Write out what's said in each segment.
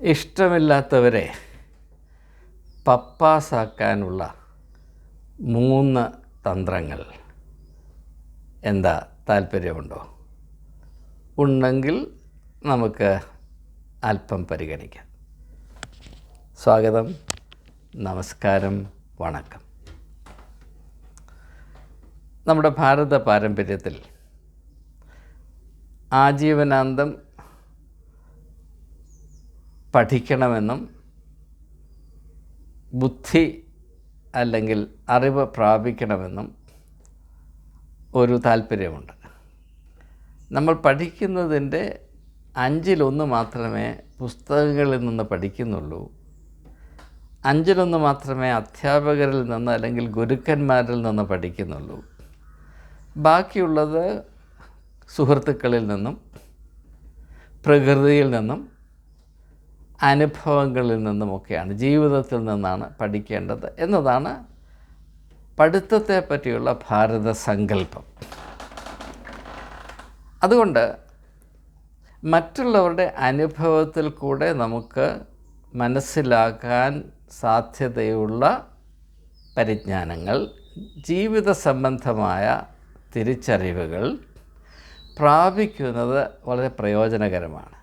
ഇഷ്ടമില്ലാത്തവരെ പപ്പാസാക്കാനുള്ള മൂന്ന് തന്ത്രങ്ങൾ. എന്താ താല്പര്യമുണ്ടോ? ഉണ്ടെങ്കിൽ നമുക്ക് അല്പം പരിഗണിക്കാം. സ്വാഗതം. നമസ്കാരം. വണക്കം. നമ്മുടെ ഭാരത പാരമ്പര്യത്തിൽ ആജീവനാന്തം പഠിക്കണമെന്നും ബുദ്ധി അല്ലെങ്കിൽ അറിവ് പ്രാപിക്കണമെന്നും ഒരു താല്പര്യമുണ്ട്. നമ്മൾ പഠിക്കുന്നതിന്റെ അഞ്ചിലൊന്ന് മാത്രമേ പുസ്തകങ്ങളിൽ നിന്ന് പഠിക്കുന്നുള്ളൂ. അഞ്ചിലൊന്ന് മാത്രമേ അധ്യാപകരിൽ നിന്ന് അല്ലെങ്കിൽ ഗുരുക്കന്മാരിൽ നിന്ന് പഠിക്കുന്നുള്ളൂ. ബാക്കിയുള്ളത് സുഹൃത്തുക്കളിൽ നിന്നും പ്രകൃതിയിൽ നിന്നും അനുഭവങ്ങളിൽ നിന്നുമൊക്കെയാണ് ജീവിതത്തിൽ നിന്നാണ് പഠിക്കേണ്ടത് എന്നതാണ് പഠിത്തത്തെ പറ്റിയുള്ള ഭാരത സങ്കല്പം. അതുകൊണ്ട് മറ്റുള്ളവരുടെ അനുഭവത്തിൽ കൂടെ നമുക്ക് മനസ്സിലാക്കാൻ സാധ്യതയുള്ള പരിജ്ഞാനങ്ങൾ ജീവിത സംബന്ധമായ തിരിച്ചറിവുകൾ പ്രാപിക്കുന്നത് വളരെ പ്രയോജനകരമാണ്.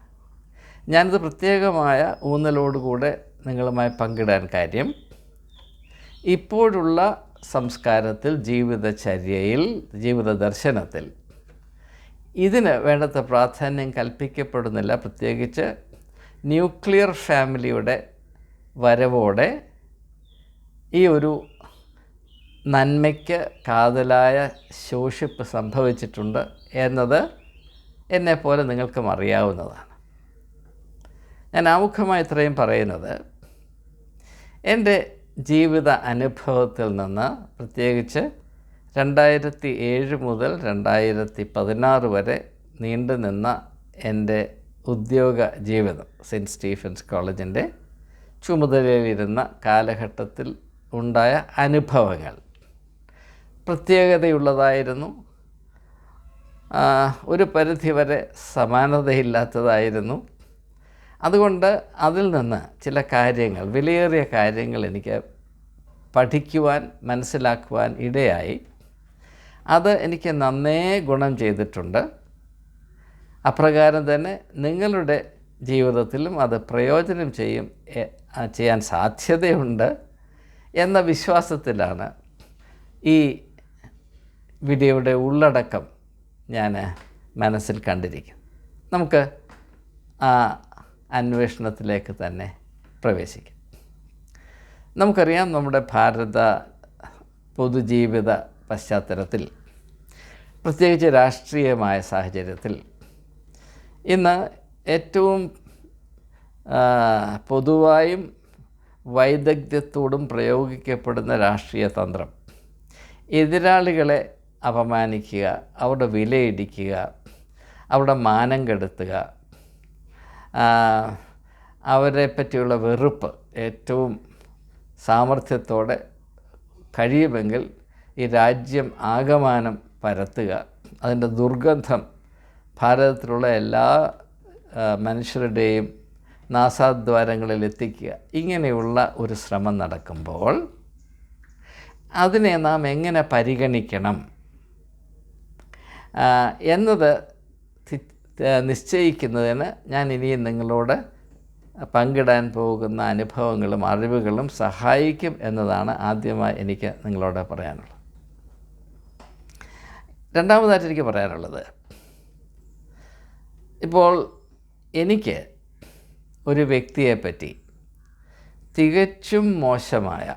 ഞാനിത് പ്രത്യേകമായ ഊന്നലോടുകൂടെ നിങ്ങളുമായി പങ്കിടാൻ കാര്യം. ഇപ്പോഴുള്ള സംസ്കാരത്തിൽ ജീവിതചര്യയിൽ ജീവിത ദർശനത്തിൽ ഇതിന് വേണ്ടത്ര പ്രാധാന്യം കൽപ്പിക്കപ്പെടുന്നില്ല. പ്രത്യേകിച്ച് ന്യൂക്ലിയർ ഫാമിലിയുടെ വരവോടെ ഈ ഒരു നന്മയ്ക്ക് കാതലായ ശോഷിപ്പ് സംഭവിച്ചിട്ടുണ്ട് എന്നത് എന്നെപ്പോലെ നിങ്ങൾക്കും അറിയാവുന്നതാണ്. ഞാൻ ആമുഖമായി ഇത്രയും പറയുന്നത് എന്റെ ജീവിത അനുഭവത്തിൽ നിന്ന് പ്രത്യേകിച്ച് രണ്ടായിരത്തി ഏഴ് മുതൽ രണ്ടായിരത്തി പതിനാറ് വരെ നീണ്ടു നിന്ന എന്റെ ഉദ്യോഗ ജീവിതം സെന്റ് സ്റ്റീഫൻസ് കോളേജിന്റെ ചുമതലയിലിരുന്ന കാലഘട്ടത്തിൽ ഉണ്ടായ അനുഭവങ്ങൾ. പ്രത്യേകതയുള്ളതായിരുന്നു ഒരു പരിധിവരെ സമാനതയില്ലാത്തതായിരുന്നു അതുകൊണ്ട് അതിൽ നിന്ന് ചില കാര്യങ്ങൾ വിലയേറിയ കാര്യങ്ങൾ എനിക്ക് പഠിക്കുവാൻ മനസ്സിലാക്കുവാൻ ഇടയായി. അത് എനിക്ക് നന്നേ ഗുണം ചെയ്തിട്ടുണ്ട്. അപ്രകാരം തന്നെ നിങ്ങളുടെ ജീവിതത്തിലും അത് പ്രയോജനം ചെയ്യും ചെയ്യാൻ സാധ്യതയുണ്ട് എന്ന വിശ്വാസത്തിലാണ് ഈ വീഡിയോയുടെ ഉള്ളടക്കം ഞാൻ മനസ്സിൽ കണ്ടിരിക്കും നമുക്ക് അന്വേഷണത്തിലേക്ക് തന്നെ പ്രവേശിക്കും. നമുക്കറിയാം നമ്മുടെ ഭാരത പൊതുജീവിത പശ്ചാത്തലത്തിൽ പ്രത്യേകിച്ച് രാഷ്ട്രീയമായ സാഹചര്യത്തിൽ ഇന്ന് ഏറ്റവും പൊതുവായും വൈദഗ്ധ്യത്തോടും പ്രയോഗിക്കപ്പെടുന്ന രാഷ്ട്രീയ തന്ത്രം എതിരാളികളെ അപമാനിക്കുക അവരുടെ വിലയിടിക്കുക അവരുടെ മാനം കെടുത്തുക അവരെ പറ്റിയുള്ള വെറുപ്പ് ഏറ്റവും സാമർഥ്യത്തോടെ കഴിയുമെങ്കിൽ ഈ രാജ്യം ആകമാനം പരത്തുക. അതിന്റെ ദുർഗന്ധം ഭാരതത്തിലുള്ള എല്ലാ മനുഷ്യരുടെയും നാസാദ്വാരങ്ങളിൽ എത്തിക്കുക. ഇങ്ങനെയുള്ള ഒരു ശ്രമം നടക്കുമ്പോൾ അതിനെ നാം എങ്ങനെ പരിഗണിക്കണം? എന്നത് നിശ്ചയിക്കുന്നതിന് ഞാൻ ഇനിയും നിങ്ങളോട് പങ്കിടാൻ പോകുന്ന അനുഭവങ്ങളും അറിവുകളും സഹായിക്കും എന്നതാണ് ആദ്യമായി എനിക്ക് നിങ്ങളോട് പറയാനുള്ളത്. രണ്ടാമതായിട്ട് എനിക്ക് പറയാനുള്ളത് ഇപ്പോൾ എനിക്ക് ഒരു വ്യക്തിയെപ്പറ്റി തികച്ചും മോശമായ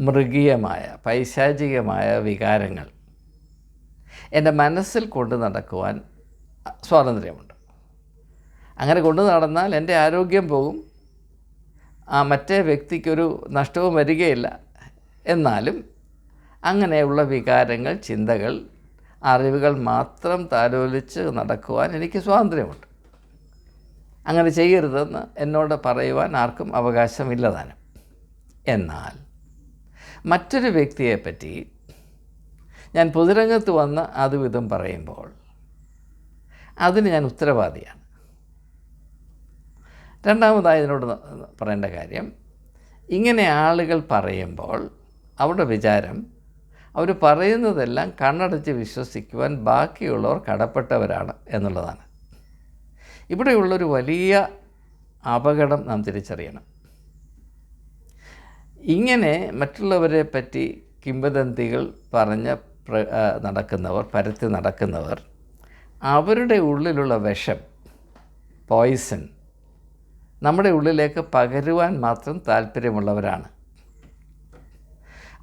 മൃഗീയമായ പൈശാചികമായ വികാരങ്ങൾ എന്റെ മനസ്സിൽ കൊണ്ടു നടക്കുവാൻ സ്വാതന്ത്ര്യമുണ്ട്. അങ്ങനെ കൊണ്ടു നടന്നാൽ എന്റെ ആരോഗ്യം പോകും. ആ മറ്റേ വ്യക്തിക്കൊരു നഷ്ടവും വരികയില്ല. എന്നാലും അങ്ങനെയുള്ള വികാരങ്ങൾ ചിന്തകൾ അറിവുകൾ മാത്രം താലോലിച്ച് നടക്കുവാൻ എനിക്ക് സ്വാതന്ത്ര്യമുണ്ട്. അങ്ങനെ ചെയ്യരുതെന്ന് എന്നോട് പറയുവാൻ ആർക്കും അവകാശമില്ലതാനും എന്നാൽ മറ്റൊരു വ്യക്തിയെപ്പറ്റി ഞാൻ പൊതുരംഗത്ത് വന്ന് അതും ഇതും പറയുമ്പോൾ അതിന് ഞാൻ ഉത്തരവാദിയാണ്. രണ്ടാമതായി ഇതിനോട് പറയേണ്ട കാര്യം ഇങ്ങനെ ആളുകൾ പറയുമ്പോൾ അവരുടെ വിചാരം അവർ പറയുന്നതെല്ലാം കണ്ണടച്ച് വിശ്വസിക്കുവാൻ ബാക്കിയുള്ളവർ കടപ്പെട്ടവരാണ് എന്നുള്ളതാണ്. ഇവിടെയുള്ളൊരു വലിയ അപകടം നാം തിരിച്ചറിയണം. ഇങ്ങനെ മറ്റുള്ളവരെ പറ്റി കിംവദന്തികൾ പറഞ്ഞ് നടക്കുന്നവർ പരത്തി നടക്കുന്നവർ അവരുടെ ഉള്ളിലുള്ള വിഷം പോയിസൺ നമ്മുടെ ഉള്ളിലേക്ക് പകരുവാൻ മാത്രം താല്പര്യമുള്ളവരാണ്.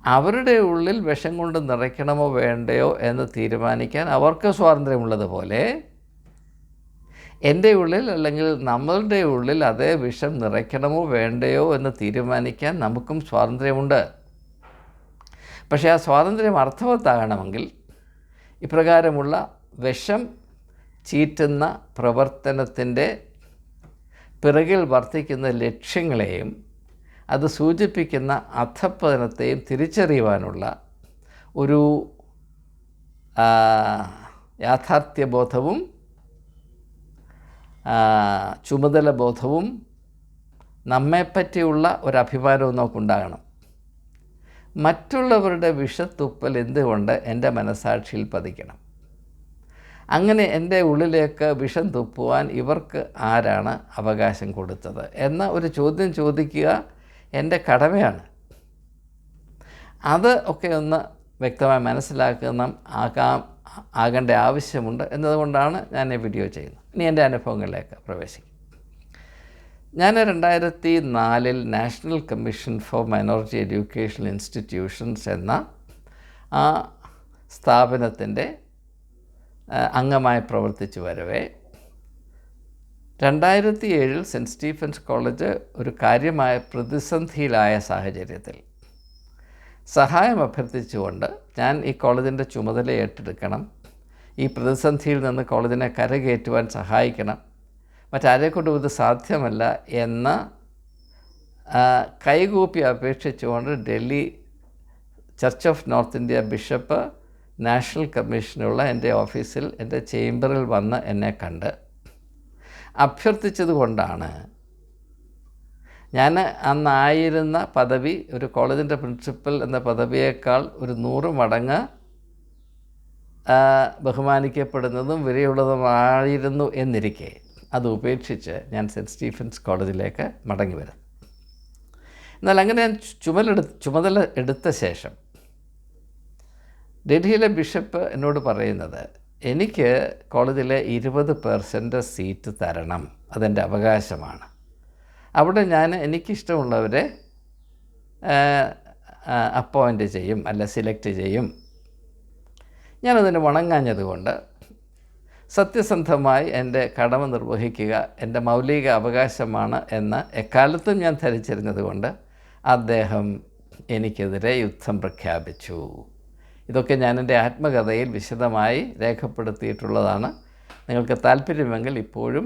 അവരുടെ ഉള്ളിൽ വിഷം കൊണ്ട് നിറയ്ക്കണമോ വേണ്ടയോ എന്ന് തീരുമാനിക്കാൻ അവർക്ക് സ്വാതന്ത്ര്യമുള്ളതുപോലെ എന്റെ ഉള്ളിൽ അല്ലെങ്കിൽ നമ്മളുടെ ഉള്ളിൽ അതേ വിഷം നിറയ്ക്കണമോ വേണ്ടയോ എന്ന് തീരുമാനിക്കാൻ നമുക്കും സ്വാതന്ത്ര്യമുണ്ട്. പക്ഷേ ആ സ്വാതന്ത്ര്യം അർത്ഥവത്താകണമെങ്കിൽ ഇപ്രകാരമുള്ള വിഷം ചീറ്റുന്ന പ്രവർത്തനത്തിന്റെ പിറകിൽ വർദ്ധിക്കുന്ന ലക്ഷ്യങ്ങളെയും അത് സൂചിപ്പിക്കുന്ന അധപ്പതനത്തെയും തിരിച്ചറിയുവാനുള്ള ഒരു യാഥാർത്ഥ്യബോധവും ചുമതല ബോധവും നമ്മെപ്പറ്റിയുള്ള ഒരു അഭിമാനവും നമുക്കുണ്ടാകണം. മറ്റുള്ളവരുടെ വിഷത്തുപ്പൽ എന്തുകൊണ്ട് എന്റെ മനസാക്ഷിയിൽ പതിക്കണം? അങ്ങനെ എന്റെ ഉള്ളിലേക്ക് വിഷം തുപ്പുവാൻ ഇവർക്ക് ആരാണ് അവകാശം കൊടുത്തത്? എന്ന ഒരു ചോദ്യം ചോദിക്കുക എന്റെ കടമയാണ്. അത് ഒക്കെ ഒന്ന് വ്യക്തമായി മനസ്സിലാക്കുന്ന ആകാം ആകേണ്ട ആവശ്യമുണ്ട് എന്നതുകൊണ്ടാണ് ഞാൻ ഈ വീഡിയോ ചെയ്യുന്നത്. ഇനി എന്റെ അനുഭവങ്ങളിലേക്ക് പ്രവേശിക്കും. ഞാൻ രണ്ടായിരത്തി നാലിൽ National Commission for Minority Education Institutions എന്ന ആ സ്ഥാപനത്തിന്റെ അംഗമായി പ്രവർത്തിച്ചു വരവേ. രണ്ടായിരത്തി ഏഴിൽ സെന്റ് സ്റ്റീഫൻസ് കോളേജ് ഒരു കാര്യമായ പ്രതിസന്ധിയിലായ സാഹചര്യത്തിൽ സഹായം അഭ്യർത്ഥിച്ചുകൊണ്ട് ഞാൻ ഈ കോളേജിന്റെ ചുമതല ഏറ്റെടുക്കണം. ഈ പ്രതിസന്ധിയിൽ നിന്ന് കോളേജിനെ കരകയറ്റുവാൻ സഹായിക്കണം. മറ്റാരെക്കൊണ്ടും ഇത് സാധ്യമല്ല എന്ന കൈകൂപ്പി അപേക്ഷിച്ചുകൊണ്ട് Delhi Church of North India bishop national കമ്മീഷനുള്ള എന്റെ ഓഫീസിൽ എന്റെ ചേംബറിൽ വന്ന് എന്നെ കണ്ട്. അഭ്യർത്ഥിച്ചത് കൊണ്ടാണ്. ഞാൻ അന്നായിരുന്ന പദവി ഒരു കോളേജിന്റെ പ്രിൻസിപ്പൽ എന്ന പദവിയേക്കാൾ ഒരു നൂറ് മടങ്ങ് ബഹുമാനിക്കപ്പെടുന്നതും വിലയുള്ളതുമായിരുന്നു എന്നിരിക്കെ. അത് ഉപേക്ഷിച്ച് ഞാൻ സെന്റ് സ്റ്റീഫൻസ് കോളേജിലേക്ക് മടങ്ങി വരുന്നു എന്നാൽ അങ്ങനെ ഞാൻ ചുമലെടു ചുമതല എടുത്ത ശേഷം ഡൽഹിയിലെ ബിഷപ്പ് എന്നോട് പറയുന്നത് എനിക്ക് കോളേജിലെ ഇരുപത് പേർസെന്റ് സീറ്റ് തരണം. അതെന്റെ അവകാശമാണ്. അവിടെ ഞാൻ എനിക്കിഷ്ടമുള്ളവരെ അപ്പോയിന്റ് ചെയ്യും അല്ല സിലക്ട് ചെയ്യും. ഞാനതിന് വണങ്ങാഞ്ഞതുകൊണ്ട് സത്യസന്ധമായി എന്റെ കടമ നിർവഹിക്കുക എന്റെ മൗലിക അവകാശമാണ് എന്ന് എക്കാലത്തും ഞാൻ ധരിച്ചിരുന്നതുകൊണ്ട് അദ്ദേഹം എനിക്കെതിരെ യുദ്ധം പ്രഖ്യാപിച്ചു. ഇതൊക്കെ ഞാൻ എന്റെ ആത്മകഥയിൽ വിശദമായി രേഖപ്പെടുത്തിയിട്ടുള്ളതാണ്. നിങ്ങൾക്ക് താല്പര്യമെങ്കിൽ ഇപ്പോഴും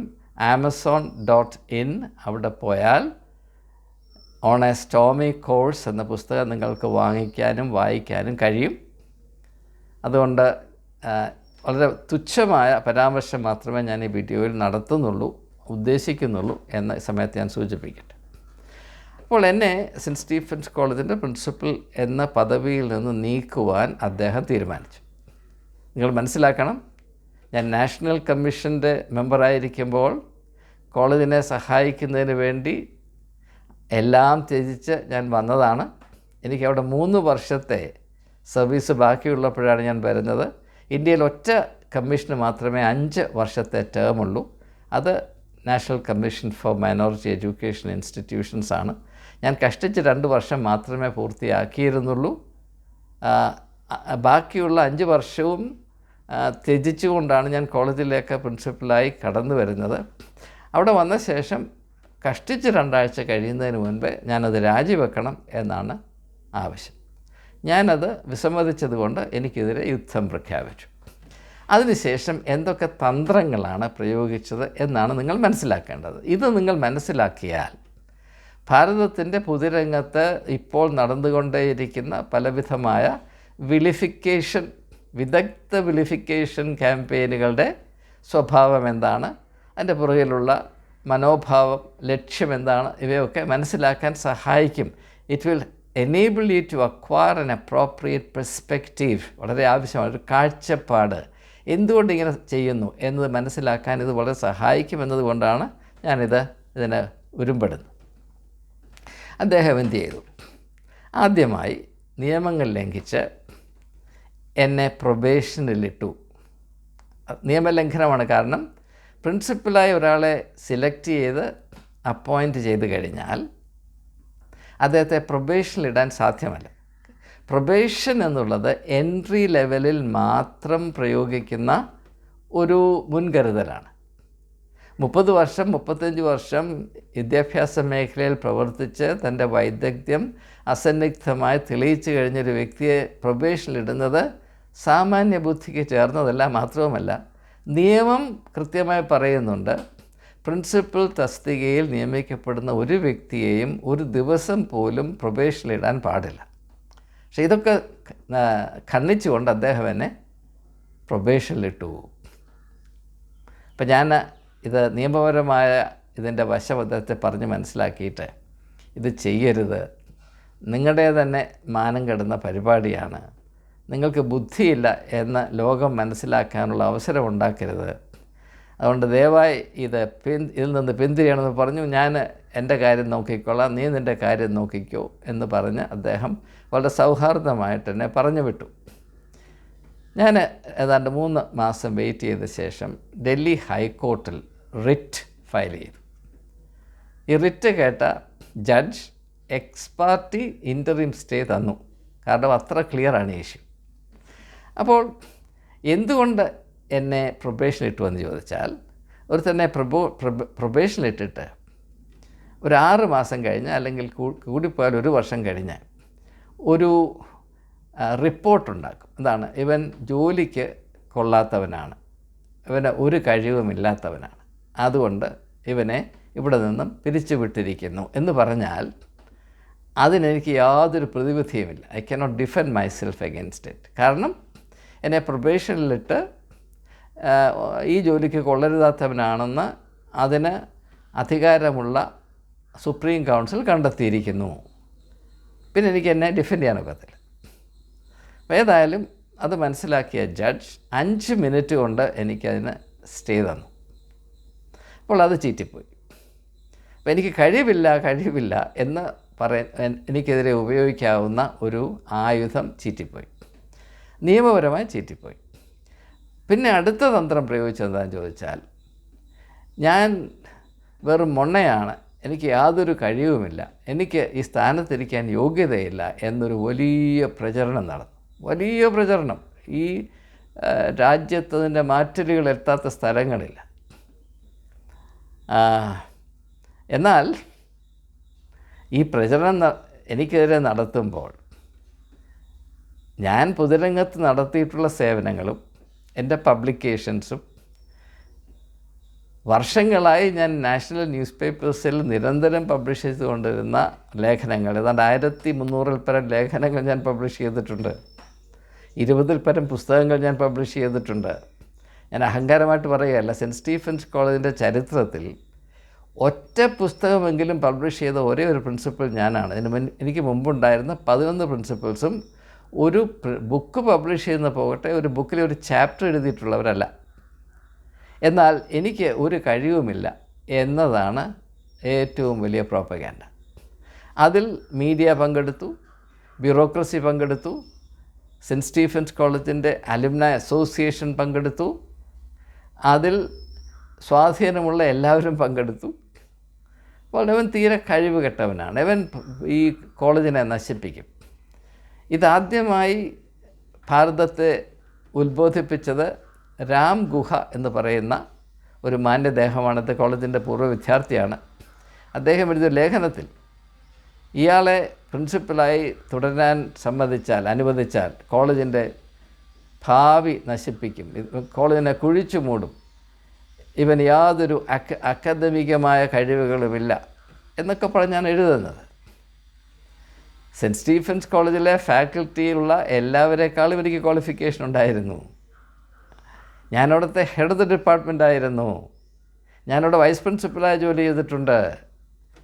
ആമസോൺ ഡോട്ട് ഇൻ അവിടെ പോയാൽ ഓൺ എ സ്റ്റോമി കോഴ്സ് എന്ന പുസ്തകം നിങ്ങൾക്ക് വാങ്ങിക്കാനും വായിക്കാനും കഴിയും. അതുകൊണ്ട് വളരെ തുച്ഛമായ പരാമർശം മാത്രമേ ഞാൻ ഈ വീഡിയോയിൽ നടത്തുന്നുള്ളൂ ഉദ്ദേശിക്കുന്നുള്ളൂ എന്ന സമയത്ത് ഞാൻ സൂചിപ്പിക്കട്ടെ. അപ്പോൾ എന്നെ സെന്റ് സ്റ്റീഫൻസ് കോളേജിന്റെ പ്രിൻസിപ്പൽ എന്ന പദവിയിൽ നിന്ന് നീക്കുവാൻ അദ്ദേഹം തീരുമാനിച്ചു. നിങ്ങൾ മനസ്സിലാക്കണം ഞാൻ നാഷണൽ കമ്മീഷന്റെ മെമ്പറായിരിക്കുമ്പോൾ കോളേജിനെ സഹായിക്കുന്നതിന് വേണ്ടി എല്ലാം ത്യജിച്ച് ഞാൻ വന്നതാണ്. എനിക്ക് അവിടെ മൂന്ന് വർഷത്തെ സർവീസ് ബാക്കിയുള്ളപ്പോഴാണ് ഞാൻ വരുന്നത്. ഇന്ത്യയിൽ ഒറ്റ കമ്മീഷന് മാത്രമേ അഞ്ച് വർഷത്തെ ടേമുള്ളൂ അത് National Commission for Minority Education Institutions ആണ് ഞാൻ കഷ്ടിച്ച് രണ്ട് വർഷം മാത്രമേ പൂർത്തിയാക്കിയിരുന്നുള്ളൂ. ബാക്കിയുള്ള അഞ്ച് വർഷവും ത്യജിച്ചുകൊണ്ടാണ് ഞാൻ കോളേജിലേക്ക് പ്രിൻസിപ്പലായി കടന്നു വരുന്നത്. അവിടെ വന്ന ശേഷം കഷ്ടിച്ച് രണ്ടാഴ്ച കഴിയുന്നതിന് മുൻപേ ഞാനത് രാജിവെക്കണം എന്നാണ് ആവശ്യം. ഞാനത് വിസമ്മതിച്ചതുകൊണ്ട് എനിക്കെതിരെ യുദ്ധം പ്രഖ്യാപിച്ചു. അതിനുശേഷം എന്തൊക്കെ തന്ത്രങ്ങളാണ് പ്രയോഗിച്ചത് എന്നാണ് നിങ്ങൾ മനസ്സിലാക്കേണ്ടത്. ഇത് നിങ്ങൾ മനസ്സിലാക്കിയാൽ ഭാരതത്തിന്റെ പൊതുരംഗത്ത് ഇപ്പോൾ നടന്നുകൊണ്ടേയിരിക്കുന്ന പലവിധമായ വിളിഫിക്കേഷൻ വിദഗ്ധ വിളിഫിക്കേഷൻ ക്യാമ്പയിനുകളുടെ സ്വഭാവം എന്താണ്? അതിന്റെ പുറകിലുള്ള മനോഭാവം ലക്ഷ്യം എന്താണ്? ഇവയൊക്കെ മനസ്സിലാക്കാൻ സഹായിക്കും. It will enable you to acquire an appropriate perspective വളരെ ആവശ്യമാണ്. ഒരു കാഴ്ചപ്പാട്. എന്തുകൊണ്ട് ഇങ്ങനെ ചെയ്യുന്നു? എന്നത് മനസ്സിലാക്കാൻ ഇത് വളരെ സഹായിക്കും എന്നതുകൊണ്ടാണ് ഞാനിത് ഇതിനെ ഉരുമ്പെടുന്നത് അദ്ദേഹം എന്ത് ചെയ്തു? ആദ്യമായി നിയമങ്ങൾ ലംഘിച്ച് എന്നെ പ്രൊബേഷനിലിട്ടു. നിയമലംഘനമാണ് കാരണം പ്രിൻസിപ്പലായി ഒരാളെ സിലക്ട് ചെയ്ത് അപ്പോയിന്റ് ചെയ്ത് കഴിഞ്ഞാൽ അദ്ദേഹത്തെ പ്രൊബേഷനിലിടാൻ സാധ്യമല്ല. പ്രൊബേഷൻ എന്നുള്ളത് എൻട്രി ലെവലിൽ മാത്രം പ്രയോഗിക്കുന്ന ഒരു മുൻകരുതലാണ്. മുപ്പത് വർഷം മുപ്പത്തഞ്ച് വർഷം വിദ്യാഭ്യാസ മേഖലയിൽ പ്രവർത്തിച്ച് തന്റെ വൈദഗ്ധ്യം അസന്നിഗ്ധമായി തെളിയിച്ചു കഴിഞ്ഞൊരു വ്യക്തിയെ പ്രൊബേഷനിലിടുന്നത് സാമാന്യ ബുദ്ധിക്ക് ചേർന്നതല്ല മാത്രവുമല്ല. നിയമം കൃത്യമായി പറയുന്നുണ്ട്. പ്രിൻസിപ്പൽ തസ്തികയിൽ നിയമിക്കപ്പെടുന്ന ഒരു വ്യക്തിയെയും ഒരു ദിവസം പോലും പ്രൊബേഷനിലിടാൻ പാടില്ല. പക്ഷേ ഇതൊക്കെ ഖണ്ണിച്ചുകൊണ്ട് അദ്ദേഹം എന്നെ പ്രൊബേഷനിലിട്ടു അപ്പം ഞാൻ ഇത് നിയമപരമായ ഇതിന്റെ വശബദ്ധത്തെ പറഞ്ഞ് മനസ്സിലാക്കിയിട്ട് ഇത് ചെയ്യരുത്. നിങ്ങളുടെ തന്നെ മാനം കെടുന്ന പരിപാടിയാണ്. നിങ്ങൾക്ക് ബുദ്ധിയില്ല എന്ന് ലോകം മനസ്സിലാക്കാനുള്ള അവസരം ഉണ്ടാക്കരുത്. അതുകൊണ്ട് ദയവായി ഇത് പിൻ ഇതിൽ നിന്ന് പിന്തിരിയണമെന്ന് പറഞ്ഞു. ഞാൻ എന്റെ കാര്യം നോക്കിക്കൊള്ളാം. നീ നിന്റെ കാര്യം നോക്കിക്കോ എന്ന് പറഞ്ഞ് അദ്ദേഹം വളരെ സൗഹാർദ്ദമായിട്ട് എന്നെ പറഞ്ഞു വിട്ടു ഞാൻ ഏതാണ്ട് മൂന്ന് മാസം വെയിറ്റ് ചെയ്ത ശേഷം ഡൽഹി ഹൈക്കോർട്ടിൽ റിറ്റ് ഫയൽ ചെയ്തു. ഈ റിറ്റ് കേട്ട judge ex parte interim stay തന്നു. കാരണം അത്ര ക്ലിയറാണ് ഇഷ്യൂ അപ്പോൾ എന്തുകൊണ്ട് എന്നെ എന്ന് ചോദിച്ചാൽ ഒരു തന്നെ പ്രബോ പ്രൊബേഷനിട്ടിട്ട് ഒരു ആറ് മാസം കഴിഞ്ഞ് അല്ലെങ്കിൽ കൂടിപ്പോയാൽ ഒരു വർഷം കഴിഞ്ഞ് ഒരു റിപ്പോർട്ടുണ്ടാക്കും. എന്താണ്? ഇവൻ ജോലിക്ക് കൊള്ളാത്തവനാണ്. ഇവന് ഒരു കഴിവുമില്ലാത്തവനാണ്. അതുകൊണ്ട് ഇവനെ ഇവിടെ നിന്നും പിരിച്ചുവിട്ടിരിക്കുന്നു. എന്ന് പറഞ്ഞാൽ അതിനെനിക്ക് യാതൊരു പ്രതിവിധിയുമില്ല. I cannot defend myself against it കാരണം എന്നെ പ്രൊബേഷനിലിട്ട് ഈ ജോലിക്ക് കൊള്ളരുതാത്തവനാണെന്ന് അതിന് അധികാരമുള്ള സുപ്രീം കൗൺസിൽ കണ്ടെത്തിയിരിക്കുന്നു. പിന്നെ എനിക്ക് എന്നെ ഡിഫെൻഡ് ചെയ്യാനൊക്കത്തില്ല. ഏതായാലും അത് മനസ്സിലാക്കിയ ജഡ്ജ് അഞ്ച് മിനിറ്റ് കൊണ്ട് എനിക്കതിന് സ്റ്റേ തന്നു. അപ്പോൾ അത് ചീറ്റിപ്പോയി. അപ്പോൾ എനിക്ക് കഴിവില്ല കഴിവില്ല എന്ന് പറയാൻ എനിക്കെതിരെ ഉപയോഗിക്കാവുന്ന ഒരു ആയുധം ചീറ്റിപ്പോയി. നിയമപരമായി ചീറ്റിപ്പോയി. പിന്നെ അടുത്ത തന്ത്രം പ്രയോഗിച്ചെന്താന്ന് ചോദിച്ചാൽ ഞാൻ വെറും മൊണ്ണയാണ് എനിക്ക് യാതൊരു കഴിവുമില്ല എനിക്ക് ഈ സ്ഥാനത്തിരിക്കാൻ യോഗ്യതയില്ല എന്നൊരു വലിയ പ്രചരണം നടന്നു വലിയ പ്രചരണം. ഈ രാജ്യത്തതിന്റെ മാറ്റലുകൾ എത്താത്ത സ്ഥലങ്ങളിൽ എന്നാൽ ഈ പ്രചരണം എനിക്കെതിരെ നടത്തുമ്പോൾ ഞാൻ പൊതുരംഗത്ത് നടത്തിയിട്ടുള്ള സേവനങ്ങളും എന്റെ പബ്ലിക്കേഷൻസും വർഷങ്ങളായി ഞാൻ നാഷണൽ ന്യൂസ് പേപ്പേഴ്സിൽ നിരന്തരം പബ്ലിഷ് ചെയ്തുകൊണ്ടിരുന്ന ലേഖനങ്ങൾ ഏതാണ്ട് ആയിരത്തി മുന്നൂറിൽ പരം ലേഖനങ്ങൾ ഞാൻ പബ്ലിഷ് ചെയ്തിട്ടുണ്ട്. ഇരുപതിൽ പരം പുസ്തകങ്ങൾ ഞാൻ പബ്ലിഷ് ചെയ്തിട്ടുണ്ട്. ഞാൻ അഹങ്കാരമായിട്ട് പറയുകയല്ല. സെന്റ് സ്റ്റീഫൻസ് കോളേജിന്റെ ചരിത്രത്തിൽ ഒറ്റ പുസ്തകമെങ്കിലും പബ്ലിഷ് ചെയ്ത ഒരേ ഒരു പ്രിൻസിപ്പൽ ഞാനാണ്. ഇതിന് മുൻ എനിക്ക് മുമ്പുണ്ടായിരുന്ന പതിനൊന്ന് പ്രിൻസിപ്പൽസും ഒരു ബുക്ക് പബ്ലിഷ് ചെയ്യുന്ന പോകട്ടെ ഒരു ബുക്കിൽ ഒരു ചാപ്റ്റർ എഴുതിയിട്ടുള്ളവരല്ല. എന്നാൽ എനിക്ക് ഒരു കഴിവുമില്ല എന്നതാണ് ഏറ്റവും വലിയ പ്രോപ്പഗാൻഡ അതിൽ മീഡിയ പങ്കെടുത്തു ബ്യൂറോക്രസി പങ്കെടുത്തു സെന്റ് സ്റ്റീഫൻസ് കോളേജിന്റെ അലുമിനായ അസോസിയേഷൻ പങ്കെടുത്തു. അതിൽ സ്വാധീനമുള്ള എല്ലാവരും പങ്കെടുത്തു. അപ്പോൾ ഇവൻ തീരെ കഴിവ് കെട്ടവനാണ്. ഇവൻ ഈ കോളേജിനെ നശിപ്പിക്കും. ഇതാദ്യമായി ഭാരതത്തെ ഉത്ബോധിപ്പിച്ചത് രാം ഗുഹ എന്ന് പറയുന്ന ഒരു മാന്യദേഹമാണത്തെ കോളേജിന്റെ പൂർവ വിദ്യാർത്ഥിയാണ്. അദ്ദേഹം എഴുതിയ ലേഖനത്തിൽ ഇയാളെ പ്രിൻസിപ്പലായി തുടരാൻ സമ്മതിച്ചാൽ അനുവദിച്ചാൽ കോളേജിന്റെ ഭാവി നശിപ്പിക്കും. കോളേജിനെ കുഴിച്ചു മൂടും. ഇവൻ യാതൊരു അക്ക അക്കാദമികമായ കഴിവുകളുമില്ല എന്നൊക്കെ പറഞ്ഞാണ് എഴുതുന്നത്. സെന്റ് സ്റ്റീഫൻസ് കോളേജിലെ ഫാക്കൽറ്റിയിലുള്ള എല്ലാവരെക്കാളും എനിക്ക് ക്വാളിഫിക്കേഷൻ ഉണ്ടായിരുന്നു. ഞാൻ അവിടുത്തെ ഹെഡ് ഓഫ് ദ ഡിപ്പാർട്ട്മെന്റ് ആയിരുന്നു ഞാനവിടെ വൈസ് പ്രിൻസിപ്പലായി ജോലി ചെയ്തിട്ടുണ്ട്.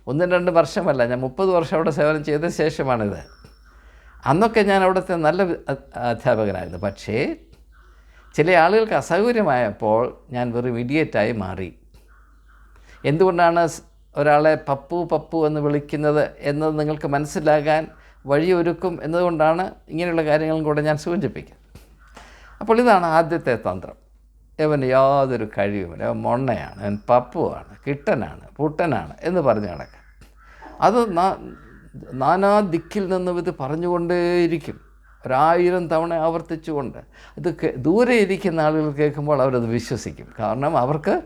ഒന്നും രണ്ട് വർഷമല്ല ഞാൻ മുപ്പത് വർഷം അവിടെ സേവനം ചെയ്ത ശേഷമാണിത്. അന്നൊക്കെ ഞാൻ അവിടുത്തെ നല്ല അധ്യാപകനായിരുന്നു. പക്ഷേ ചില ആളുകൾക്ക് അസൗകര്യമായപ്പോൾ ഞാൻ വെറും ഇഡിയറ്റായി മാറി. എന്തുകൊണ്ടാണ് ഒരാളെ പപ്പു പപ്പു എന്ന് വിളിക്കുന്നത് എന്നത് നിങ്ങൾക്ക് മനസ്സിലാകാൻ വഴിയൊരുക്കും എന്നതുകൊണ്ടാണ് ഇങ്ങനെയുള്ള കാര്യങ്ങളും കൂടെ ഞാൻ സൂചിപ്പിക്കുന്നത്. അപ്പോൾ ഇതാണ് ആദ്യത്തെ തന്ത്രം. ഇവന് യാതൊരു കഴിവുമില്ല അവൻ മൊണ്ണയാണ് അവൻ പപ്പുവാണ് കിട്ടനാണ് പുട്ടനാണ് എന്ന് പറഞ്ഞു നടക്കാം അത് നാനാ ദിക്കിൽ നിന്നും ഇത് പറഞ്ഞുകൊണ്ടേയിരിക്കും. ഒരായിരം തവണ ആവർത്തിച്ചുകൊണ്ട് ഇത് ദൂരെ ഇരിക്കുന്ന ആളുകൾ കേൾക്കുമ്പോൾ അവരത് വിശ്വസിക്കും. കാരണം അവർക്ക്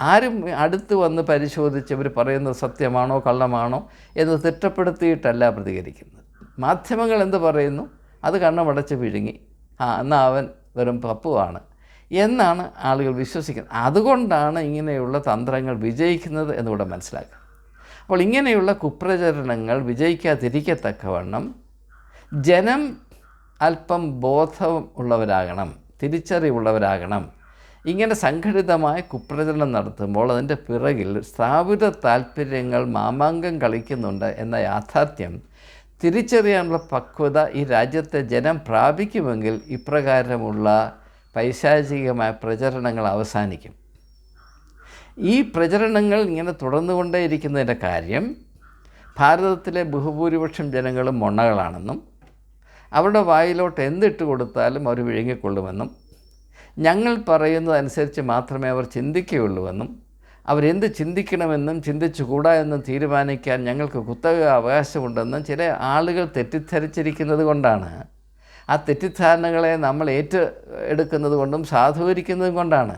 ആരും അടുത്ത് വന്ന് പരിശോധിച്ച് ഇവർ പറയുന്നത് സത്യമാണോ കള്ളമാണോ എന്ന് തിട്ടപ്പെടുത്തിയിട്ടല്ല പ്രതികരിക്കുന്നത്. മാധ്യമങ്ങൾ എന്ത് പറയുന്നു? അത് കണ്ണമടച്ച് പിഴുങ്ങി ആ എന്നാൽ അവൻ വെറും പപ്പുവാണ്. എന്നാണ് ആളുകൾ വിശ്വസിക്കുന്നത്. അതുകൊണ്ടാണ് ഇങ്ങനെയുള്ള തന്ത്രങ്ങൾ വിജയിക്കുന്നത് എന്നുകൂടെ മനസ്സിലാക്കുക. അപ്പോൾ ഇങ്ങനെയുള്ള കുപ്രചരണങ്ങൾ വിജയിക്കാതിരിക്കത്തക്കവണ്ണം ജനം അല്പം ബോധം ഉള്ളവരാകണം തിരിച്ചറിവുള്ളവരാകണം ഇങ്ങനെ സംഘടിതമായ കുപ്രചരണം നടത്തുമ്പോൾ അതിന്റെ പിറകിൽ സ്ഥാപിത താല്പര്യങ്ങൾ മാമാങ്കം കളിക്കുന്നുണ്ട് എന്ന യാഥാർത്ഥ്യം തിരിച്ചറിയാനുള്ള പക്വത ഈ രാജ്യത്തെ ജനം പ്രാപിക്കുമെങ്കിൽ ഇപ്രകാരമുള്ള പൈശാചികമായ പ്രചരണങ്ങൾ അവസാനിക്കും. ഈ പ്രചരണങ്ങൾ ഇങ്ങനെ തുടർന്നുകൊണ്ടേയിരിക്കുന്നതിന്റെ കാര്യം ഭാരതത്തിലെ ബഹുഭൂരിപക്ഷം ജനങ്ങളും മൊണ്ണകളാണെന്നും അവരുടെ വായിലോട്ട് എന്തിട്ട് കൊടുത്താലും അവർ വിഴുങ്ങിക്കൊള്ളുമെന്നും ഞങ്ങൾ പറയുന്നതനുസരിച്ച് മാത്രമേ അവർ ചിന്തിക്കുകയുള്ളൂവെന്നും അവരെന്ത് ചിന്തിക്കണമെന്നും ചിന്തിച്ചുകൂടാ എന്നും തീരുമാനിക്കാൻ ഞങ്ങൾക്ക് കുത്തക അവകാശമുണ്ടെന്നും ചില ആളുകൾ തെറ്റിദ്ധരിച്ചിരിക്കുന്നത് കൊണ്ടാണ് ആ തെറ്റിദ്ധാരണകളെ നമ്മൾ ഏറ്റു എടുക്കുന്നത് കൊണ്ടും സാധൂകരിക്കുന്നതും കൊണ്ടാണ്.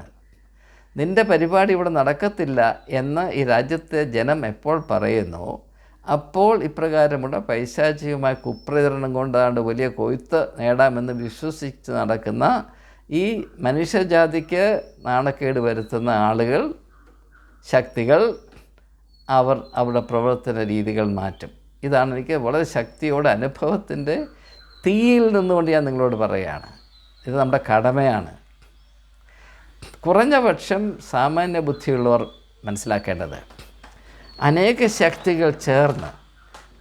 നിന്റെ പരിപാടി ഇവിടെ നടക്കത്തില്ല എന്ന് ഈ രാജ്യത്തെ ജനം എപ്പോൾ പറയുന്നു? അപ്പോൾ ഇപ്രകാരമുള്ള പൈശാചികമായ കുപ്രചരണം കൊണ്ടാണ്ട് വലിയ കൊയ്ത്ത് നേടാമെന്ന് വിശ്വസിച്ച് നടക്കുന്ന ഈ മനുഷ്യജാതിക്ക് നാണക്കേട് വരുത്തുന്ന ആളുകൾ ശക്തികൾ അവർ അവരുടെ പ്രവർത്തന രീതികൾ മാറ്റും. ഇതാണ് എനിക്ക് വളരെ ശക്തിയോടെ അനുഭവത്തിന്റെ തീയിൽ നിന്നുകൊണ്ട് ഞാൻ നിങ്ങളോട് പറയുകയാണ്. ഇത് നമ്മുടെ കടമയാണ്. കുറഞ്ഞ പക്ഷം സാമാന്യ ബുദ്ധിയുള്ളവർ മനസ്സിലാക്കേണ്ടത് അനേക ശക്തികൾ ചേർന്ന്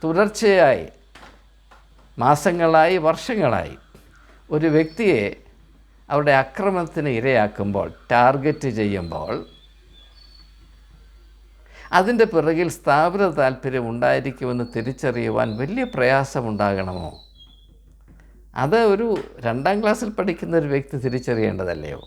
തുടർച്ചയായി മാസങ്ങളായി വർഷങ്ങളായി ഒരു വ്യക്തിയെ അവരുടെ അക്രമത്തിന് ഇരയാക്കുമ്പോൾ ടാർഗറ്റ് ചെയ്യുമ്പോൾ അതിന്റെ പിറകിൽ സ്ഥാപിത താല്പര്യം ഉണ്ടായിരിക്കുമെന്ന് തിരിച്ചറിയുവാൻ വലിയ പ്രയാസമുണ്ടാകണമോ? അത് ഒരു രണ്ടാം ക്ലാസ്സിൽ പഠിക്കുന്ന ഒരു വ്യക്തി തിരിച്ചറിയേണ്ടതല്ലയോ?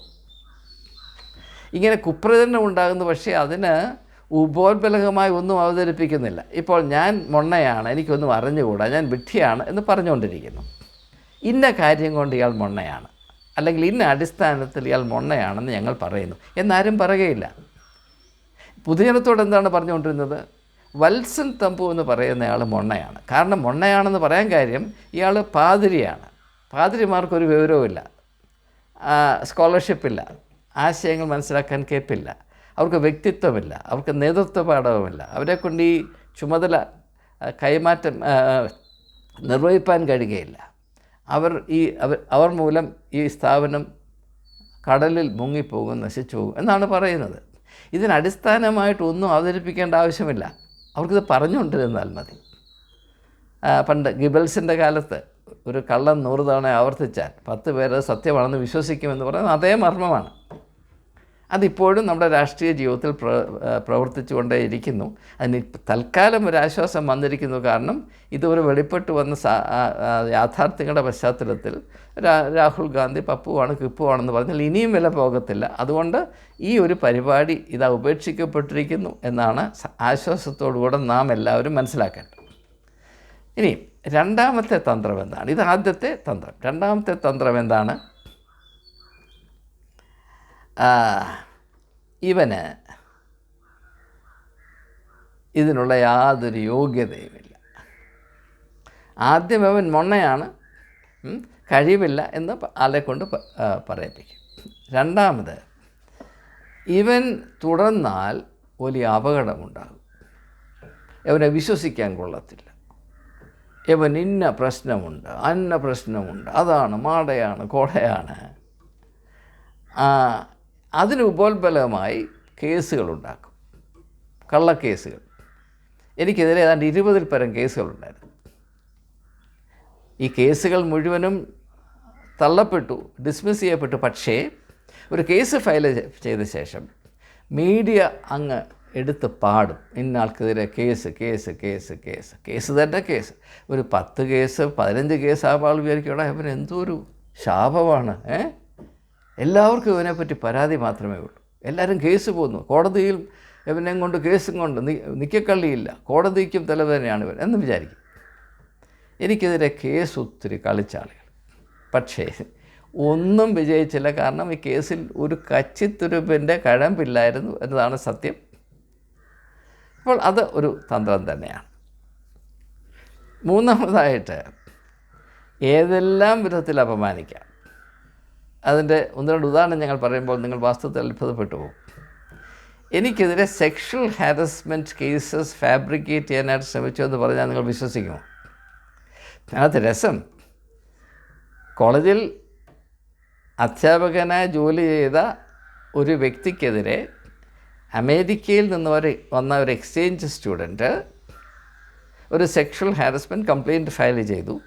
ഇങ്ങനെ കുപ്രചരണം ഉണ്ടാകുന്നു പക്ഷേ അതിന് ഉപോത്ബലകമായി ഒന്നും അവതരിപ്പിക്കുന്നില്ല. ഇപ്പോൾ ഞാൻ മൊണ്ണയാണ് എനിക്കൊന്നും അറിഞ്ഞുകൂടാ ഞാൻ വിഡ്ഢിയാണ് എന്ന് പറഞ്ഞുകൊണ്ടിരിക്കുന്നു. ഇന്ന കാര്യം കൊണ്ട് ഇയാൾ മൊണ്ണയാണ് അല്ലെങ്കിൽ ഇന്ന അടിസ്ഥാനത്തിൽ ഇയാൾ മൊണ്ണയാണെന്ന് ഞങ്ങൾ പറയുന്നു. എന്നാരും പറയുകയില്ല. പൊതുജനത്തോട് എന്താണ് പറഞ്ഞുകൊണ്ടിരുന്നത്? വത്സൻ തമ്പു എന്ന് പറയുന്നയാൾ മൊണ്ണയാണ്. കാരണം മൊണ്ണയാണെന്ന് പറയാൻ കാര്യം ഇയാൾ പാതിരിയാണ്. പാതിരിമാർക്കൊരു വിവരവുമില്ല. സ്കോളർഷിപ്പില്ല ആശയങ്ങൾ മനസ്സിലാക്കാൻ കേൾപ്പില്ല അവർക്ക് വ്യക്തിത്വമില്ല. അവർക്ക് നേതൃത്വ പാഠവുമില്ല അവരെ കൊണ്ട് ഈ ചുമതല കൈമാറ്റം നിർവഹിക്കാൻ കഴിയുകയില്ല. അവർ ഈ അവർ അവർ മൂലം ഈ സ്ഥാപനം കടലിൽ മുങ്ങിപ്പോകും നശിച്ചു പോകും എന്നാണ് പറയുന്നത്. ഇതിനടിസ്ഥാനമായിട്ട് ഒന്നും അവതരിപ്പിക്കേണ്ട ആവശ്യമില്ല. അവർക്കിത് പറഞ്ഞുകൊണ്ടിരുന്നാൽ മതി. പണ്ട് ഗിബൽസിന്റെ കാലത്ത് ഒരു കള്ളൻ നൂറ് തവണ ആവർത്തിച്ചാൽ പത്ത് പേര് സത്യമാണെന്ന് വിശ്വസിക്കുമെന്ന് പറയുന്നത് അതേ മർമ്മമാണ്. അതിപ്പോഴും നമ്മുടെ രാഷ്ട്രീയ ജീവിതത്തിൽ പ്ര പ്രവർത്തിച്ചു കൊണ്ടേയിരിക്കുന്നു അതിന് തൽക്കാലം ഒരു ആശ്വാസം വന്നിരിക്കുന്നു കാരണം ഇതൊരു വെളിപ്പെട്ട് വന്ന യാഥാർത്ഥ്യങ്ങളുടെ പശ്ചാത്തലത്തിൽ രാഹുൽ ഗാന്ധി പപ്പുവാണ് കിപ്പുവാണെന്ന് പറഞ്ഞാൽ ഇനിയും വില പോകത്തില്ല. അതുകൊണ്ട് ഈ ഒരു പരിപാടി ഇതാ ഉപേക്ഷിക്കപ്പെട്ടിരിക്കുന്നു എന്നാണ് ആശ്വാസത്തോടുകൂടെ നാം എല്ലാവരും മനസ്സിലാക്കേണ്ടത്. ഇനി രണ്ടാമത്തെ തന്ത്രം എന്താണ്? ഇത് ആദ്യത്തെ തന്ത്രം. രണ്ടാമത്തെ തന്ത്രം എന്താണ്? ഇവന് ഇതിനുള്ള യാതൊരു യോഗ്യതയുമില്ല. ആദ്യം അവൻ മൊണ്ണയാണ്. കഴിവില്ല എന്ന് ആളെ കൊണ്ട് പറയിപ്പിക്കും. രണ്ടാമത് ഇവൻ തുടർന്നാൽ വലിയ അപകടമുണ്ടാകും. അവനെ വിശ്വസിക്കാൻ കൊള്ളത്തില്ല. ഇവൻ ഇന്ന പ്രശ്നമുണ്ട് അന്ന പ്രശ്നമുണ്ട് അതാണ് മാടയാണ് കോടയാണ്. അതിന് ഉപോത്ബലമായി കേസുകളുണ്ടാക്കും കള്ളക്കേസുകൾ. എനിക്കെതിരെ ഏതാണ്ട് ഇരുപതിൽ പരം കേസുകളുണ്ടായിരുന്നു. ഈ കേസുകൾ മുഴുവനും തള്ളപ്പെട്ടു ഡിസ്മിസ് ചെയ്യപ്പെട്ടു. പക്ഷേ ഒരു കേസ് ഫയൽ ചെയ്ത ശേഷം മീഡിയ അങ്ങ് എടുത്ത് പാടും. ഇന്ന ആൾക്കെതിരെ case case case case. Case തന്നെ കേസ്. ഒരു പത്ത് കേസ് പതിനഞ്ച് കേസ് ആ ആൾ വിചാരിക്കടാ ഇവൻ എന്തോ ഒരു ശാപമാണ് ഏ? എല്ലാവർക്കും ഇവനെപ്പറ്റി പരാതി മാത്രമേ ഉള്ളൂ. എല്ലാവരും കേസ് പോകുന്നു കോടതിയിൽ ഇവനെ കൊണ്ട് കേസും കൊണ്ട് നിൽക്കക്കള്ളിയില്ല കോടതിക്കും തലവേദനയാണ് ഇവൻ എന്ന് വിചാരിക്കും. എനിക്കെതിരെ കേസ് ഒത്തിരി കളിച്ച ആളുകൾ. പക്ഷേ ഒന്നും വിജയിച്ചില്ല. കാരണം ഈ കേസിൽ ഒരു കച്ചിത്തുരുപ്പിന്റെ കഴമ്പില്ലായിരുന്നു എന്നതാണ് സത്യം. അപ്പോൾ അത് ഒരു തന്ത്രം തന്നെയാണ്. മൂന്നാമതായിട്ട് ഏതെല്ലാം വിധത്തിൽ അപമാനിക്കാം? അതിന്റെ ഒന്ന് രണ്ട് ഉദാഹരണം ഞങ്ങൾ പറയുമ്പോൾ നിങ്ങൾ വാസ്തവത്തിൽ അത്ഭുതപ്പെട്ടു പോകും. എനിക്കെതിരെ സെക്ഷൽ ഹാരസ്മെന്റ് കേസസ് ഫാബ്രിക്കേറ്റ് ചെയ്യാനായിട്ട് ശ്രമിച്ചു എന്ന് പറഞ്ഞാൽ നിങ്ങൾ വിശ്വസിക്കുമോ? അതിനകത്ത് രസം. കോളേജിൽ അധ്യാപകനായി ജോലി ചെയ്ത ഒരു വ്യക്തിക്കെതിരെ അമേരിക്കയിൽ നിന്ന് ഒരു വന്ന ഒരു എക്സ്ചേഞ്ച് സ്റ്റുഡന്റ് ഒരു സെക്ഷൽ ഹാരസ്മെന്റ് കംപ്ലയിന്റ് ഫയൽ ചെയ്തു.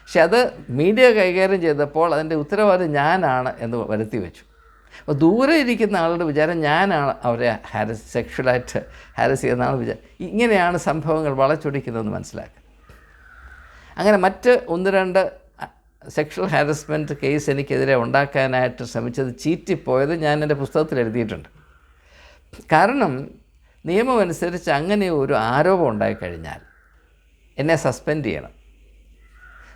പക്ഷെ അത് മീഡിയ കൈകാര്യം ചെയ്തപ്പോൾ അതിന്റെ ഉത്തരവാദി ഞാനാണ് എന്ന് വരുത്തി വെച്ചു. അപ്പോൾ ദൂരെ ഇരിക്കുന്ന ആളുടെ വിചാരം ഞാനാണ് അവരെ ഹാരസ് സെക്ഷലായിട്ട് ഹാരസ് ചെയ്യുന്ന ചെയ്യുന്നതാണ് വിചാരം. ഇങ്ങനെയാണ് സംഭവങ്ങൾ വളച്ചൊടിക്കുന്നതെന്ന് മനസ്സിലാക്കുക. അങ്ങനെ മറ്റ് ഒന്ന് രണ്ട് സെക്ഷൽ ഹാരസ്മെന്റ് കേസ് എനിക്കെതിരെ ഉണ്ടാക്കാനായിട്ട് ശ്രമിച്ചത് ചീറ്റിപ്പോയത് ഞാൻ എന്റെ പുസ്തകത്തിൽ എഴുതിയിട്ടുണ്ട്. കാരണം നിയമമനുസരിച്ച് അങ്ങനെ ഒരു ആരോപം ഉണ്ടായിക്കഴിഞ്ഞാൽ എന്നെ സസ്പെൻഡ് ചെയ്യണം.